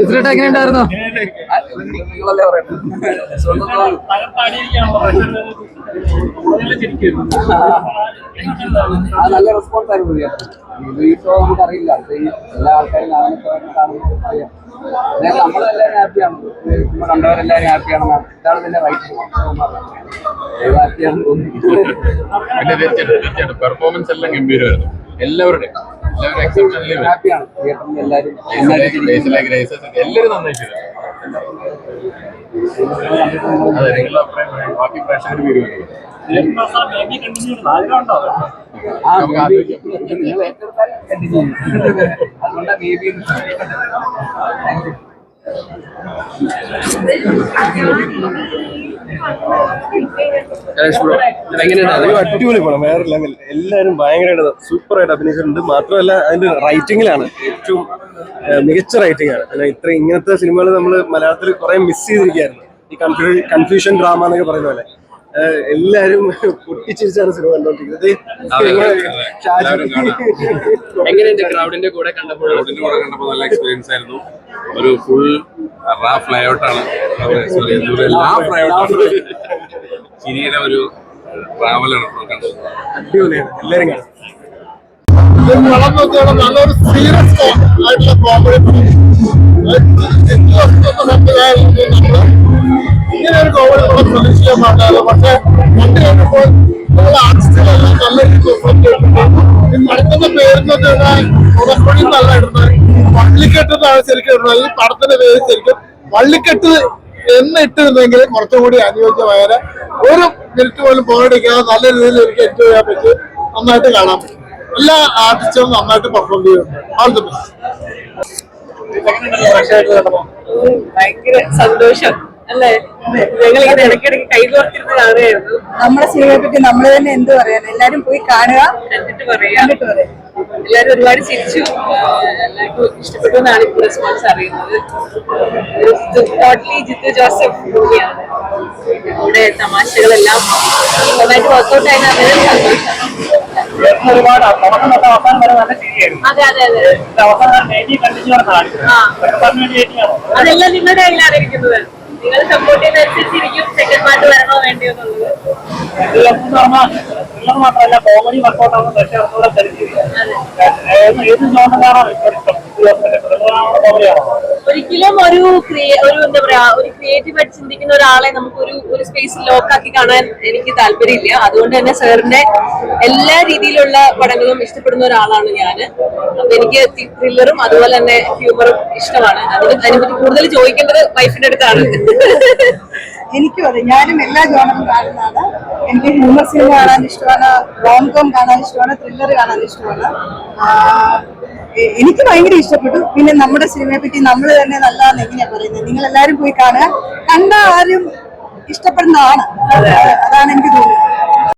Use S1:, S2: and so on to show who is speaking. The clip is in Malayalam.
S1: ഇത്രയിട്ട് എങ്ങനെ ഉണ്ടായിരുന്നു?
S2: നിങ്ങളല്ലേ പറയട്ടെ സ്വന്തം തോന്നുന്നു. ആ നല്ല റെസ്പോൺസ് ആയിരുന്നു തിയേറ്റർ ഇത് ഈ ഷോ നമുക്ക് അറിയില്ല എല്ലാ ആൾക്കാരും അറിയാം. നമ്മളെല്ലാവരും ഹാപ്പിയാണ്. കണ്ടവരെല്ലാവരും ഹാപ്പിയാണെന്നാണ് ഇതാണ് ഇതിന്റെ റൈറ്റ്
S3: തീർച്ചയായിട്ടും പെർഫോമൻസ് എല്ലാം ഗംഭീരമായിരുന്നു. എല്ലാവരുടെയും. എല്ലാവരും എക്സെപ്ഷനലി
S2: ഹാപ്പിയാണ് തിയേറ്ററിൽ എല്ലാവരും
S3: എല്ലാവരും നന്നായി അതെ നിങ്ങളുടെ അഭിപ്രായം പറയൂ. ബാക്കി പ്രേക്ഷകർ വരുമല്ലോ
S2: ആ
S3: നമുക്ക് ആലോചിക്കാം.
S2: നിങ്ങൾ ഏറ്റെടുത്താൽ കണ്ടിന്യൂ അതുകൊണ്ടാണ് ബേബി താങ്ക് യു
S4: അയ്യോ, അടിപൊളി പടം വേറെ ലെവൽ എല്ലാവരും ഭയങ്കരമായിട്ട് സൂപ്പർ ആയിട്ട് അഭിനയിച്ചിട്ടുണ്ട്. മാത്രമല്ല അതിന്റെ റൈറ്റിംഗിലാണ് ഏറ്റവും മികച്ച റൈറ്റിംഗ് ആണ് അല്ല ഇത്ര ഇങ്ങനത്തെ സിനിമകൾ നമ്മൾ മലയാളത്തിൽ കുറെ മിസ് ചെയ്തിരിക്കുകയായിരുന്നു. ഈ കൺഫ്യൂഷൻ ഡ്രാമ എന്നൊക്കെ പറയുന്ന പോലെ. ആ, എല്ലാവരും പൊട്ടിച്ചിരിച്ചാണ് സിനിമ കണ്ടോണ്ടിരിക്കുന്നത്. ഷാജി.
S1: എങ്ങനെയുണ്ട് ക്രൗഡിന്റെ കൂടെ കണ്ടപ്പോൾ?
S3: കൂടെ കണ്ടപ്പോൾ നല്ല എക്സ്പീരിയൻസ് ആയിരുന്നു. ഒരു ഫുൾ റാ ഫ്ലൈ ഔട്ടാണ് സോറി എല്ലാ ഫ്ലൈ ഔട്ടാണ് ചിരിയുടെ ഒരു ട്രാവലാണ് കണ്ടത്.
S4: അടിപൊളിയാണ്. എല്ലാവരും കാണും.
S5: വളം നോക്കിയാണ് നല്ലൊരു സീരിയസ് ആയിട്ടുള്ള കോമഡി ഇങ്ങനെ ഒരു പടം പ്രതീക്ഷിക്കാൻ പാടില്ല. പക്ഷെ കണ്ടു കഴിഞ്ഞപ്പോൾ നമ്മൾ ആർട്ടിസ്റ്റുകളെല്ലാം നല്ല പടത്തിന്റെ പേരിനൊക്കെ ഉടമ്പടി നല്ല ഇടുന്നത്. വള്ളിക്കെട്ട് എന്നാണ് ശരിക്കും ഇടുന്നത്. ഈ പടത്തിന്റെ പേര് ശരിക്കും വള്ളിക്കെട്ട് എന്ന് ഇട്ടിരുന്നെങ്കിൽ കുറച്ചും കൂടി അനുയോജ്യമായ ഒരു മിനിറ്റ് പോലും പോരടിക്കാതെ നല്ല രീതിയിൽ എനിക്ക് എൻജോയ് ചെയ്യാൻ പറ്റി. നന്നായിട്ട് കാണാം എല്ലാ ആർട്ടിസ്റ്റും നന്നായിട്ട് പെർഫോം ചെയ്യും ഓൾ ദി ബെസ്റ്റ്
S6: ഭയങ്കര സന്തോഷം. അല്ലേ? ഞങ്ങൾ ഇങ്ങനെ ഇടയ്ക്കിടയ്ക്ക് കൈകോർത്തിരുന്ന് കാണുകയായിരുന്നു
S7: നമ്മുടെ സിനിമയെ പറ്റി നമ്മൾ തന്നെ എന്ത് പറയാൻ എല്ലാരും പോയി കാണുക
S6: കണ്ടിട്ട് പറയാം.
S7: കണ്ടിട്ട് പറയാം.
S6: എല്ലാവരും ഒരുപാട് ചിരിച്ചു. എല്ലാവർക്കും ഇഷ്ടപ്പെട്ടു എന്നാണ് ഇപ്പോൾ റെസ്പോൺസ് അറിയുന്നത്. ടോട്ടലി ജിത്തു ജോസഫ് മൂവിയാണ്. ഇവിടെ തമാശകളെല്ലാം നന്നായിട്ട് വർക്ക്ഔട്ട്
S5: ഒരുപാട് അവസാനം വരെ നല്ല ശരിയായിരുന്നു
S6: അതെ അതെ അതെ.
S5: അവസാനം കണ്ടിന്യൂ
S6: അതെല്ലാം നിങ്ങളുടെ കയ്യിലാണ് ഇരിക്കുന്നത്. നിങ്ങൾ സപ്പോർട്ട് ചെയ്യുന്നതനുസരിച്ചിരിക്കും സെക്കൻഡ് പാർട്ട് വരണോ വേണ്ടയോ എന്നുള്ളത്.
S5: മാത്രമല്ല കോമഡി വർക്കൗട്ട് ആവുന്ന പ്രേക്ഷകർക്കൂടെ തെളിഞ്ഞിരിക്കും ഏത് ജോണിലാണ് ഇഷ്ടം?
S6: ഒരിക്കലും ഒരു ഒരു എന്താ പറയാ ഒരു ക്രിയേറ്റീവ് ആയിട്ട് ചിന്തിക്കുന്ന ഒരാളെ നമുക്ക് ഒരു ഒരു സ്പേസിൽ ലോക്കാക്കി കാണാൻ എനിക്ക് താല്പര്യമില്ല. അതുകൊണ്ട് തന്നെ സാറിന്റെ എല്ലാ രീതിയിലുള്ള പടങ്ങളും ഇഷ്ടപ്പെടുന്ന ഒരാളാണ് ഞാൻ അപ്പൊ എനിക്ക് ത്രില്ലറും അതുപോലെ തന്നെ ഹ്യൂമറും ഇഷ്ടമാണ്. അതിന് അതിനെപ്പറ്റി കൂടുതൽ ചോദിക്കേണ്ടത് വൈഫിന്റെ അടുത്താണ്.
S7: എനിക്കും അതെ. ഞാനും എല്ലാ ജോണറും കാണുന്നതാണ്. എനിക്ക് ഹ്യൂമർ സിനിമ കാണാൻ ഇഷ്ടമാണ് റോം കോം കാണാൻ ഇഷ്ടമാണ് ത്രില്ലർ കാണാൻ ഇഷ്ടമാണ്. എനിക്ക് ഭയങ്കര ഇഷ്ടപ്പെട്ടു. പിന്നെ നമ്മുടെ സിനിമയെ പറ്റി നമ്മൾ തന്നെ നല്ലതാന്ന് എങ്ങനെയാ പറയുന്നത്? നിങ്ങൾ എല്ലാവരും പോയി കാണുക. കണ്ട ആരും ഇഷ്ടപ്പെടുന്നതാണ് അതാണ് എനിക്ക് തോന്നുന്നത്.